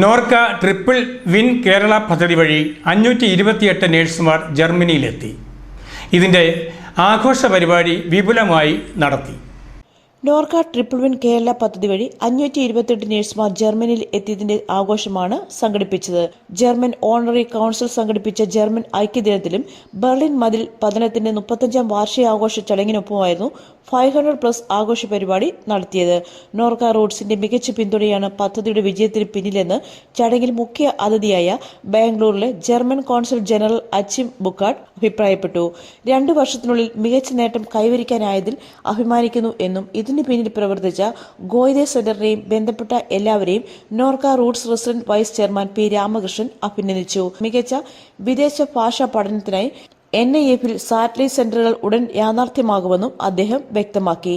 Norka triple win Kerala പദ്ധതി വഴി അഞ്ഞൂറ്റി ഇരുപത്തിയെട്ട് നേഴ്സുമാർ ജർമ്മനിയിലെത്തി. ഇതിന്റെ ആഘോഷ പരിപാടി വിപുലമായി നടത്തി. നോർക്ക ട്രിപ്പിൾ വിൻ കേരള പദ്ധതി വഴി അഞ്ഞൂറ്റി ഇരുപത്തെട്ട് നഴ്സുമാർ ജർമ്മനിയിൽ എത്തിയതിന്റെ ആഘോഷമാണ് സംഘടിപ്പിച്ചത്. ജർമ്മൻ ഓണററി കൗൺസിൽ സംഘടിപ്പിച്ച ജർമ്മൻ ഐക്യദിനത്തിലും ബെർലിൻ മതിൽ പതനത്തിന്റെ മുപ്പത്തഞ്ചാം വാർഷികാഘോഷ ചടങ്ങിനൊപ്പമായിരുന്നു ഫൈവ് ഹൺഡ്രഡ് പ്ലസ് ആഘോഷ പരിപാടി നടത്തിയത്. നോർക്ക റൂട്ട്സിന്റെ മികച്ച പിന്തുണയാണ് പദ്ധതിയുടെ വിജയത്തിന് പിന്നിലെന്ന് ചടങ്ങിൽ മുഖ്യ അതിഥിയായ ബാംഗ്ലൂരിലെ German consul general Achim Burkert അഭിപ്രായപ്പെട്ടു. രണ്ടു വർഷത്തിനുള്ളിൽ മികച്ച നേട്ടം കൈവരിക്കാനായതിൽ അഭിമാനിക്കുന്നു എന്നും ഇതിന് പിന്നിൽ പ്രവർത്തിച്ച ഗോയതെ സെന്ററിനെയും ബന്ധപ്പെട്ട എല്ലാവരെയും Norka Roots resident vice chairman P Ramakrishnan അഭിനന്ദിച്ചു മികച്ച വിദേശ ഭാഷാ പഠനത്തിനായി എൻ ഐ എഫിൽ സാറ്റലൈറ്റ് സെന്ററുകൾ ഉടൻ യാഥാർത്ഥ്യമാകുമെന്നും അദ്ദേഹം വ്യക്തമാക്കി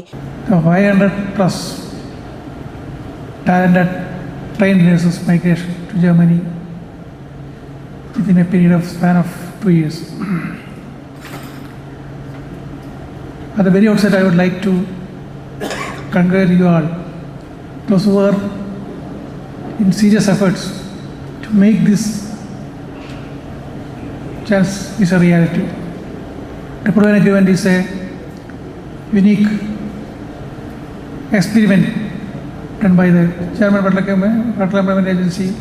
500 plus talented trained nurses migration to Germany within a period of span of two years. At the very outset, I would like to congratulate you all, those who are in serious efforts to make this chance is a reality. Deployment agreement is a unique experiment done by the Chairman of the Employment Agency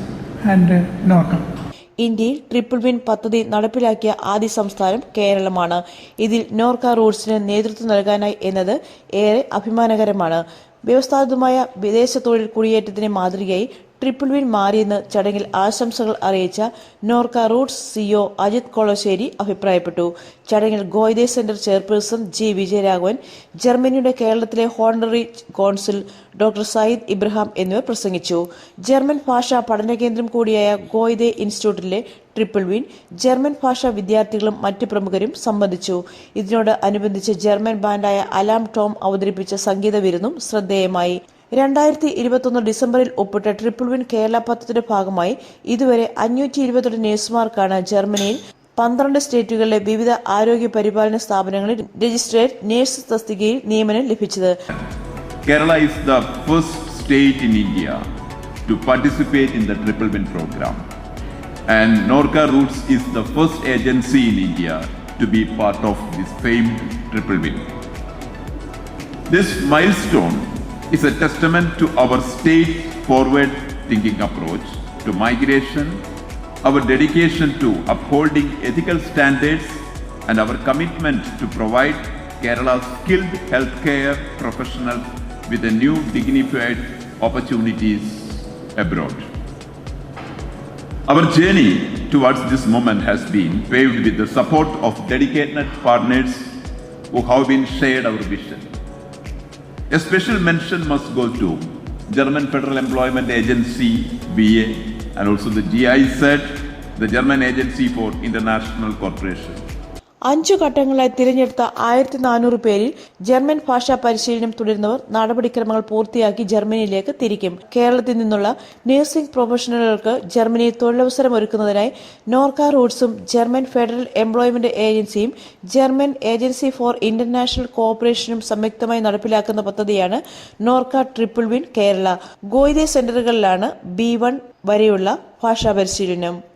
and uh. ഇന്ത്യയിൽ triple win പദ്ധതി നടപ്പിലാക്കിയ ആദ്യ സംസ്ഥാനം കേരളമാണ്. ഇതിൽ നോർക്ക റൂട്ട്സിന് നേതൃത്വം നൽകാനായി എന്നത് ഏറെ അഭിമാനകരമാണ്. വ്യവസ്ഥാപിതമായ വിദേശ തൊഴിൽ കുടിയേറ്റത്തിന് മാതൃകയായി ട്രിപ്പിൾ വിൻ മാറിയെന്ന് ചടങ്ങിൽ ആശംസകൾ അറിയിച്ച നോർക്ക റൂട്ട്സ് സിഒ അജിത് കൊളശ്ശേരി അഭിപ്രായപ്പെട്ടു. ചടങ്ങിൽ Goethe centre chairperson G Vijayaraghavan ജർമ്മനിയുടെ കേരളത്തിലെ honorary consul doctor Syed Ibrahim എന്നിവർ പ്രസംഗിച്ചു. ജർമ്മൻ ഭാഷാ പഠന കേന്ദ്രം കൂടിയായ ഗോയ്ദേ ഇൻസ്റ്റിറ്റ്യൂട്ടിലെ ട്രിപ്പിൾ വിൻ ജർമ്മൻ ഭാഷാ വിദ്യാർത്ഥികളും മറ്റ് പ്രമുഖരും സംബന്ധിച്ചു. ഇതിനോട് അനുബന്ധിച്ച് ജർമ്മൻ ബാൻഡായ അലാം ടോം അവതരിപ്പിച്ച സംഗീത വിരുന്നും ശ്രദ്ധേയമായി. രണ്ടായിരത്തി ഇരുപത്തൊന്ന് ഡിസംബറിൽ ഒപ്പിട്ട ട്രിപ്പിൾ വിൻ കേരള പദ്ധതിയുടെ ഭാഗമായി ഇതുവരെ അഞ്ഞൂറ്റി ഇരുപത്തെട്ട് നഴ്സുമാർക്കാണ് ജർമ്മനിയിൽ പന്ത്രണ്ട് സ്റ്റേറ്റുകളിലെ വിവിധ ആരോഗ്യ പരിപാലന സ്ഥാപനങ്ങളിൽ രജിസ്ട്രേഡ് നഴ്സ് തസ്തികയിൽ നിയമനം ലഭിച്ചത് Kerala is the first state in India to participate in the Triple Win program. And Norca Roots is the first agency in India to be part of this famed Triple Win. This milestone is a testament to our state forward thinking approach to migration, our dedication to upholding ethical standards, and our commitment to provide Kerala's skilled healthcare professionals with a new dignified opportunities abroad. Our journey towards this moment has been paved with the support of dedicated partners who have been shared our vision. A special mention must go to German Federal Employment Agency (BA) and also the GIZ, the German Agency for International Cooperation. അഞ്ചു ഘട്ടങ്ങളായി തിരഞ്ഞെടുത്ത ആയിരത്തി നാനൂറ് പേരിൽ German ഭാഷാ പരിശീലനം തുടരുന്നവർ നടപടിക്രമങ്ങൾ പൂർത്തിയാക്കി ജർമ്മനിയിലേക്ക് തിരിക്കും. കേരളത്തിൽ നിന്നുള്ള നഴ്സിംഗ് പ്രൊഫഷണലുകൾക്ക് ജർമ്മനിയിൽ തൊഴിലവസരം ഒരുക്കുന്നതിനായി നോർക്ക റൂട്ട്സും ജർമ്മൻ ഫെഡറൽ എംപ്ലോയ്മെന്റ് ഏജൻസിയും ജർമ്മൻ ഏജൻസി ഫോർ ഇന്റർനാഷണൽ കോഓപ്പറേഷനും സംയുക്തമായി നടപ്പിലാക്കുന്ന പദ്ധതിയാണ് Norka triple win Kerala. Goethe സെന്ററുകളിലാണ് B one വരെയുള്ള ഭാഷാ പരിശീലനം.